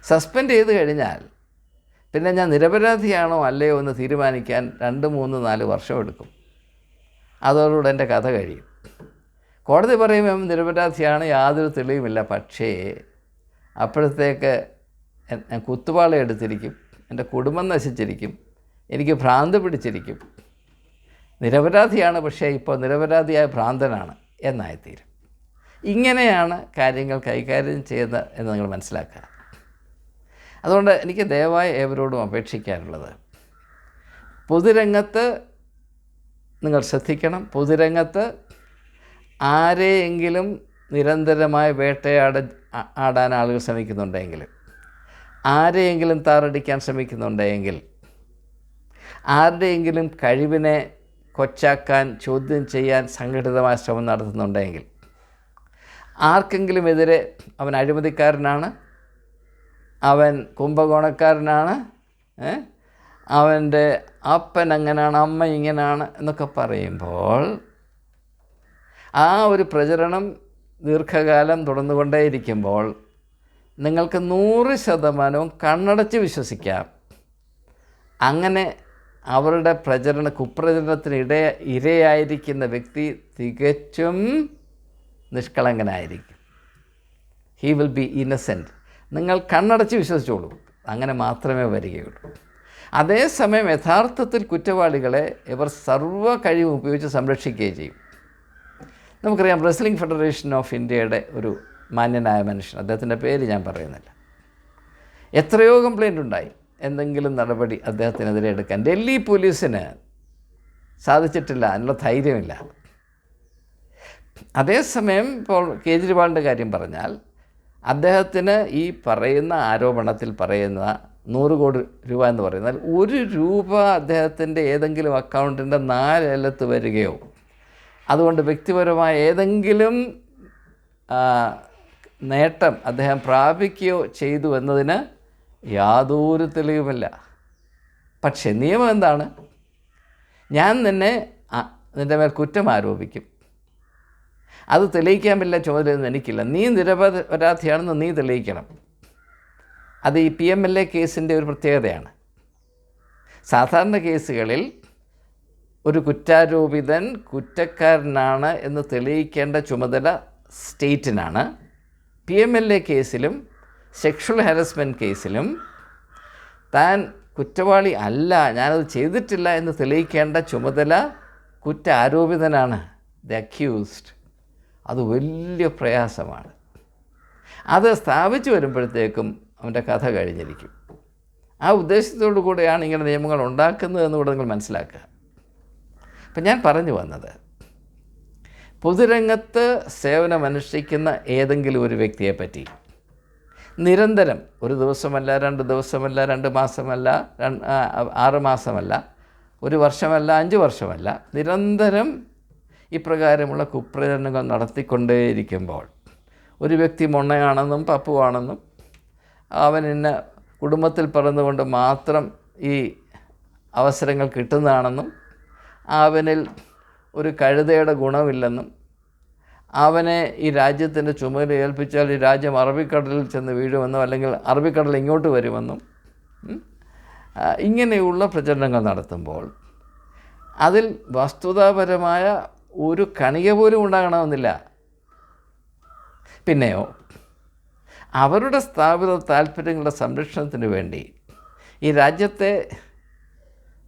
സസ്പെൻഡ് ചെയ്ത് കഴിഞ്ഞാൽ പിന്നെ ഞാൻ നിരപരാധിയാണോ അല്ലയോ എന്ന് തീരുമാനിക്കാൻ രണ്ട് മൂന്ന് നാല് വർഷം എടുക്കും. അതോടുകൂടെ എന്റെ കഥ കഴിയും. കോടതി പറയുമ്പം നിരപരാധിയാണ് യാതൊരു തെളിവുമില്ല. പക്ഷേ അപ്പോഴത്തേക്ക് ഞാൻ എടുത്തിരിക്കും എന്റെ കുടുംബം നശിച്ചിരിക്കും. എനിക്ക് ഭ്രാന്ത് പിടിച്ചിരിക്കും. നിരപരാധിയാണ് പക്ഷേ ഇപ്പോൾ നിരപരാധിയായ ഭ്രാന്തനാണ് എന്നായിത്തീരും. ഇങ്ങനെയാണ് കാര്യങ്ങൾ കൈകാര്യം ചെയ്യുന്നത് എന്ന് നിങ്ങൾ മനസ്സിലാക്കുക. അതുകൊണ്ട് എനിക്ക് ദയവായി ഏവരോടും അപേക്ഷിക്കാനുള്ളത് പൊതുരംഗത്ത് നിങ്ങൾ ശ്രദ്ധിക്കണം. പൊതുരംഗത്ത് ആരെയെങ്കിലും നിരന്തരമായി വേട്ടയാട ആടാൻ ആളുകൾ ശ്രമിക്കുന്നുണ്ടെങ്കിൽ ആരെയെങ്കിലും താറടിക്കാൻ ശ്രമിക്കുന്നുണ്ടെങ്കിൽ ആരുടെയെങ്കിലും കഴിവിനെ കൊച്ചാക്കാൻ ചോദ്യം ചെയ്യാൻ സംഘടിതമായ ശ്രമം നടത്തുന്നുണ്ടെങ്കിൽ ആർക്കെങ്കിലും എതിരെ അവൻ അഴിമതിക്കാരനാണ്? അവൻ കുംഭകോണക്കാരനാണ്? അവന്റെ അപ്പൻ അങ്ങനെയാണ് അമ്മ ഇങ്ങനെയാണ് എന്നൊക്കെ പറയുമ്പോൾ ആ ഒരു പ്രചരണം ദീർഘകാലം തുടർന്നുകൊണ്ടേയിരിക്കുമ്പോൾ നിങ്ങൾക്ക് നൂറ് ശതമാനവും കണ്ണടച്ച് വിശ്വസിക്കാം. അങ്ങനെ അവരുടെ പ്രചരണ കുപ്രചരണത്തിന് ഇട ഇരയായിരിക്കുന്ന വ്യക്തി തികച്ചും നിഷ്കളങ്കനായിരിക്കും. ഹീ വിൽ ബി ഇന്നസെന്റ് നിങ്ങൾ കണ്ണടച്ച് വിശ്വസിച്ചോളൂ. അങ്ങനെ മാത്രമേ വരികയുള്ളൂ. അതേസമയം യഥാർത്ഥത്തിൽ കുറ്റവാളികളെ ഇവർ സർവ കഴിവും ഉപയോഗിച്ച് സംരക്ഷിക്കുകയും ചെയ്യും. നമുക്കറിയാം റെസ്ലിംഗ് ഫെഡറേഷൻ ഓഫ് ഇന്ത്യയുടെ ഒരു മാന്യനായ മനുഷ്യൻ. അദ്ദേഹത്തിന്റെ പേര് ഞാൻ പറയുന്നില്ല. എത്രയോ കംപ്ലൈന്റ് ഉണ്ടായി. എന്തെങ്കിലും നടപടി അദ്ദേഹത്തിനെതിരെ എടുക്കാൻ. ഡൽഹി പോലീസിന് സാധിച്ചിട്ടില്ല അതിനുള്ള ധൈര്യമില്ല. അതേസമയം ഇപ്പോൾ കേജ്രിവാളിന്റെ കാര്യം പറഞ്ഞാൽ അദ്ദേഹത്തിന് ഈ പറയുന്ന ആരോപണത്തിൽ പറയുന്ന നൂറ് കോടി രൂപ എന്ന് പറയുന്നാൽ ഒരു രൂപ അദ്ദേഹത്തിന്റെ ഏതെങ്കിലും അക്കൗണ്ടിന്റെ നാലിലത്ത് വരികയോ അതുകൊണ്ട് വ്യക്തിപരമായ ഏതെങ്കിലും നേട്ടം അദ്ദേഹം പ്രാപിക്കുകയോ ചെയ്തു എന്നതിന് യാതൊരു തെളിവുമില്ല പക്ഷെ നിയമം എന്താണ്? ഞാൻ നിന്നെ നിന്റെ മേൽ കുറ്റം ആരോപിക്കും. അത് തെളിയിക്കാൻ പറ്റില്ല ചുമതലയൊന്നും എനിക്കില്ല. നീ നിരപരാധിയാണെന്ന് നീ തെളിയിക്കണം. അത് ഈ പി എം എൽ എ കേസിന്റെ ഒരു പ്രത്യേകതയാണ്. സാധാരണ കേസുകളിൽ ഒരു കുറ്റാരോപിതൻ കുറ്റക്കാരനാണ് എന്ന് തെളിയിക്കേണ്ട ചുമതല സ്റ്റേറ്റിനാണ്. പി എം എൽ എ കേസിലും സെക്ഷൽ ഹാരസ്മെന്റ് കേസിലും താൻ കുറ്റവാളി അല്ല ഞാനത് ചെയ്തിട്ടില്ല എന്ന് തെളിയിക്കേണ്ട ചുമതല കുറ്റാരോപിതനാണ്. ദ അക്യൂസ്ഡ് അത് വലിയ പ്രയാസമാണ്. അത് സ്ഥാപിച്ചു വരുമ്പോഴത്തേക്കും അവന്റെ കഥ കഴിഞ്ഞിരിക്കും. ആ ഉദ്ദേശത്തോടു കൂടെയാണ് ഇങ്ങനെ നിയമങ്ങൾ ഉണ്ടാക്കുന്നത് എന്ന് കൂടെ നിങ്ങൾ മനസ്സിലാക്കുക. അപ്പം ഞാൻ പറഞ്ഞു വന്നത് പൊതുരംഗത്ത് സേവനമനുഷ്ഠിക്കുന്ന ഏതെങ്കിലും ഒരു വ്യക്തിയെ പറ്റി നിരന്തരം. ഒരു ദിവസമല്ല രണ്ട് ദിവസമല്ല രണ്ട് മാസമല്ല ആറ് മാസമല്ല ഒരു വർഷമല്ല അഞ്ച് വർഷമല്ല. നിരന്തരം ഇപ്രകാരമുള്ള കുപ്രചരണങ്ങൾ നടത്തിക്കൊണ്ടേയിരിക്കുമ്പോൾ ഒരു വ്യക്തി മൊണ്ണയാണെന്നും പപ്പുവാണെന്നും അവൻ ഇന്ന കുടുംബത്തിൽ പറഞ്ഞുകൊണ്ട് മാത്രം ഈ അവസരങ്ങൾ കിട്ടുന്നതാണെന്നും അവനിൽ ഒരു കഴുതയുടെ ഗുണമില്ലെന്നും അവനെ ഈ രാജ്യത്തിന്റെ ചുമതല ഏൽപ്പിച്ചാൽ ഈ രാജ്യം അറബിക്കടലിൽ ചെന്ന് വീഴുമെന്നും അല്ലെങ്കിൽ അറബിക്കടൽ ഇങ്ങോട്ട് വരുമെന്നും ഇങ്ങനെയുള്ള പ്രചരണങ്ങൾ നടത്തുമ്പോൾ അതിൽ വസ്തുതാപരമായ ഒരു കണിക പോലും ഉണ്ടാകണമെന്നില്ല. പിന്നെയോ അവരുടെ സ്ഥാപിത താല്പര്യങ്ങളുടെ സംരക്ഷണത്തിന് വേണ്ടി ഈ രാജ്യത്തെ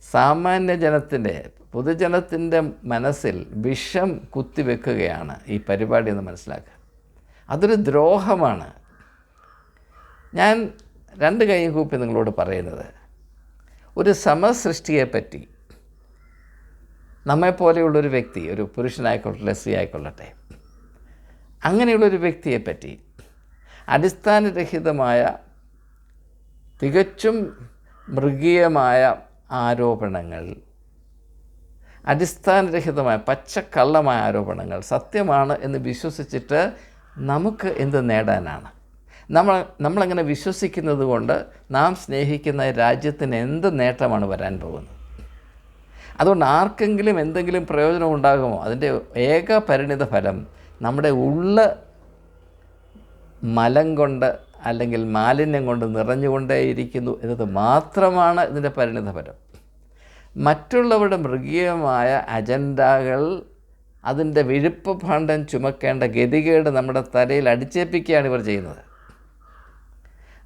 സാമാന്യ ജനത്തിന്റെ പൊതുജനത്തിന്റെ മനസ്സിൽ വിഷം കുത്തിവെക്കുകയാണ് ഈ പരിപാടി എന്ന് മനസ്സിലാക്കുക. അതൊരു ദ്രോഹമാണ്. ഞാൻ രണ്ട് കൈ കൂപ്പി നിങ്ങളോട് പറയുന്നത്. ഒരു സമസൃഷ്ടിയെപ്പറ്റി നമ്മെപ്പോലെയുള്ളൊരു വ്യക്തി ഒരു പുരുഷനായിക്കൊള്ളട്ടെ സ്ത്രീ ആയിക്കൊള്ളട്ടെ. അങ്ങനെയുള്ളൊരു വ്യക്തിയെപ്പറ്റി അടിസ്ഥാനരഹിതമായ തികച്ചും മൃഗീയമായ ആരോപണങ്ങൾ അടിസ്ഥാനരഹിതമായ പച്ചക്കള്ളമായ ആരോപണങ്ങൾ സത്യമാണ് എന്ന് വിശ്വസിച്ചിട്ട് നമുക്ക് എന്ത് നേടാനാണ്? നമ്മൾ നമ്മളങ്ങനെ വിശ്വസിക്കുന്നത് കൊണ്ട് നാം സ്നേഹിക്കുന്ന രാജ്യത്തിന് എന്ത് നേട്ടമാണ് വരാൻ പോകുന്നത്? അതുകൊണ്ട് ആർക്കെങ്കിലും എന്തെങ്കിലും പ്രയോജനം ഉണ്ടാകുമോ? അതിന്റെ ഏക പരിണിത ഫലം നമ്മുടെ ഉള്ള മലം കൊണ്ട് അല്ലെങ്കിൽ മാലിന്യം കൊണ്ട് നിറഞ്ഞുകൊണ്ടേയിരിക്കുന്നു എന്നത് മാത്രമാണ് ഇതിന്റെ പരിണിത ഫലം. മറ്റുള്ളവരുടെ മൃഗീയമായ അജണ്ടകൾ അതിന്റെ വിഴുപ്പ് ഭാണ്ഡം ചുമക്കേണ്ട ഗതികേട് നമ്മുടെ തലയിൽ അടിച്ചേൽപ്പിക്കുകയാണ് ഇവർ ചെയ്യുന്നത്.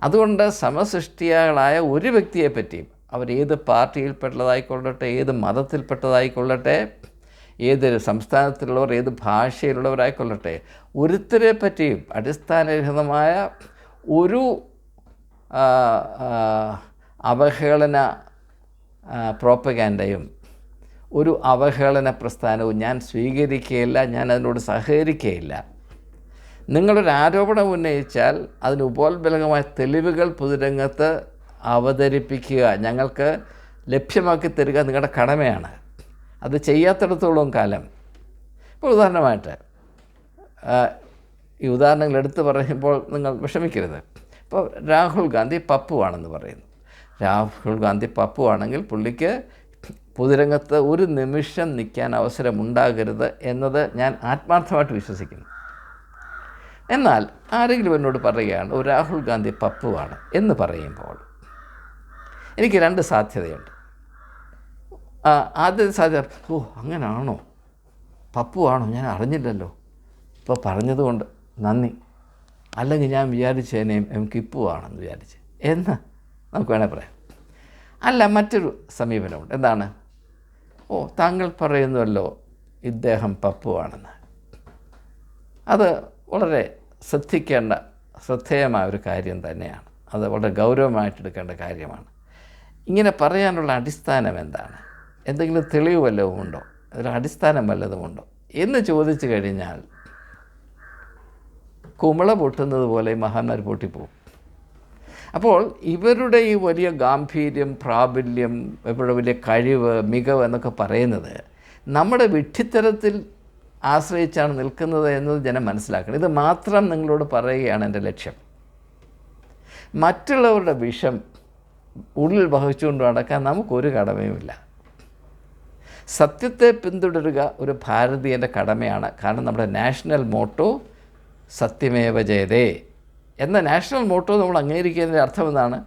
അതുകൊണ്ട് സമസൃഷ്ടിയാളായ ഒരു വ്യക്തിയെപ്പറ്റിയും അവർ ഏത് പാർട്ടിയിൽപ്പെട്ടതായിക്കൊള്ളട്ടെ ഏത് മതത്തിൽപ്പെട്ടതായിക്കൊള്ളട്ടെ ഏത് സംസ്ഥാനത്തിലുള്ളവർ ഏത് ഭാഷയിലുള്ളവരായിക്കൊള്ളട്ടെ ഒരുത്തരെ പറ്റിയും അടിസ്ഥാനരഹിതമായ ഒരു അവഹേളന പ്രോപ്പഗാൻഡയും ഒരു അവഹേളന പ്രസ്ഥാനവും ഞാൻ സ്വീകരിക്കുകയില്ല ഞാൻ അതിനോട് സഹകരിക്കുകയില്ല. നിങ്ങളൊരു ആരോപണം ഉന്നയിച്ചാൽ അതിന് ഉപോത്ബലകമായ തെളിവുകൾ പൊതുരംഗത്ത് അവതരിപ്പിക്കുക ഞങ്ങൾക്ക് ലഭ്യമാക്കി തരിക നിങ്ങളുടെ കടമയാണ്. അത് ചെയ്യാത്തിടത്തോളം കാലം. ഇപ്പോൾ ഉദാഹരണമായിട്ട് ഈ ഉദാഹരണങ്ങൾ എടുത്തു പറയുമ്പോൾ നിങ്ങൾ വിഷമിക്കരുത്. ഇപ്പോൾ രാഹുൽ ഗാന്ധി പപ്പുവാണെന്ന് പറയുന്നു. രാഹുൽ ഗാന്ധി പപ്പുവാണെങ്കിൽ പുള്ളിക്ക് പൊതുരംഗത്ത് ഒരു നിമിഷം നിൽക്കാൻ അവസരമുണ്ടാകരുത് എന്നത് ഞാൻ ആത്മാർത്ഥമായിട്ട് വിശ്വസിക്കുന്നു. എന്നാൽ ആരെങ്കിലും എന്നോട് പറയുകയാണ് രാഹുൽ ഗാന്ധി പപ്പുവാണ് എന്ന് പറയുമ്പോൾ എനിക്ക് രണ്ട് സാധ്യതയുണ്ട്. ആദ്യത്തെ സാധ്യത ഓ അങ്ങനാണോ? പപ്പുവാണോ? ഞാൻ അറിഞ്ഞില്ലല്ലോ. ഇപ്പോൾ പറഞ്ഞതുകൊണ്ട് നന്ദി. അല്ലെങ്കിൽ ഞാൻ വിചാരിച്ചതിനെയും എം കിപ്പുവാണെന്ന് വിചാരിച്ച്. എന്ന് നമുക്ക് വേണേൽ പറയാം. അല്ല മറ്റൊരു സമീപനമുണ്ട്. എന്താണ്? ഓ താങ്കൾ പറയുന്നുവല്ലോ ഇദ്ദേഹം പപ്പുവാണെന്ന്. അത് വളരെ ശ്രദ്ധിക്കേണ്ട ശ്രദ്ധേയമായ ഒരു കാര്യം തന്നെയാണ്. അത് വളരെ ഗൗരവമായിട്ടെടുക്കേണ്ട കാര്യമാണ്. ഇങ്ങനെ പറയാനുള്ള അടിസ്ഥാനം എന്താണ്? എന്തെങ്കിലും തെളിവ് വല്ലതും ഉണ്ടോ? ഒരു അടിസ്ഥാനം വല്ലതുമുണ്ടോ എന്ന് ചോദിച്ചു കഴിഞ്ഞാൽ കുമിള പൊട്ടുന്നത് പോലെ മഹാന്മാർ പൊട്ടിപ്പോവും അപ്പോൾ ഇവരുടെ ഈ വലിയ ഗാംഭീര്യം പ്രാബല്യം ഇവരുടെ വലിയ കഴിവ് മികവ് എന്നൊക്കെ പറയുന്നത് നമ്മുടെ വിഡ്ഢിത്തരത്തിൽ ആശ്രയിച്ചാണ് നിൽക്കുന്നത് എന്നത് ജനം മനസ്സിലാക്കണം. ഇത് മാത്രം നിങ്ങളോട് പറയുകയാണ് എന്റെ ലക്ഷ്യം. മറ്റുള്ളവരുടെ വിഷം ഉള്ളിൽ വഹിച്ചുകൊണ്ട് നടക്കാൻ നമുക്കൊരു കടമയുമില്ല. സത്യത്തെ പിന്തുടരുക ഒരു ഭാരതീയന്റെ കടമയാണ്. കാരണം നമ്മുടെ നാഷണൽ മോട്ടോ സത്യമേവ ജയതേ. എന്ന നാഷണൽ മോട്ടോ നമ്മൾ അംഗീകരിക്കുന്നതിന്റെ അർത്ഥം എന്താണ്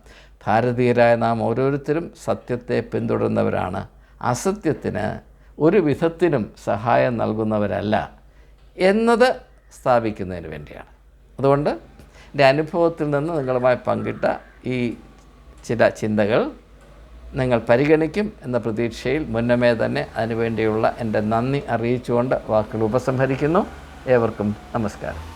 ഭാരതീയരായ നാം ഓരോരുത്തരും സത്യത്തെ പിന്തുടരുന്നവരാണ്. അസത്യത്തിന് ഒരു വിധത്തിനും സഹായം നൽകുന്നവരല്ല എന്നത് സ്ഥാപിക്കുന്നതിന് വേണ്ടിയാണ്. അതുകൊണ്ട് എന്റെ അനുഭവത്തിൽ നിന്ന് നിങ്ങളുമായി പങ്കിട്ട ഈ ചില ചിന്തകൾ നിങ്ങൾ പരിഗണിക്കും എന്ന പ്രതീക്ഷയിൽ മുന്നമേ തന്നെ അതിനുവേണ്ടിയുള്ള എന്റെ നന്ദി അറിയിച്ചുകൊണ്ട് വാക്കുകൾ ഉപസംഹരിക്കുന്നു. ഏവർക്കും നമസ്കാരം.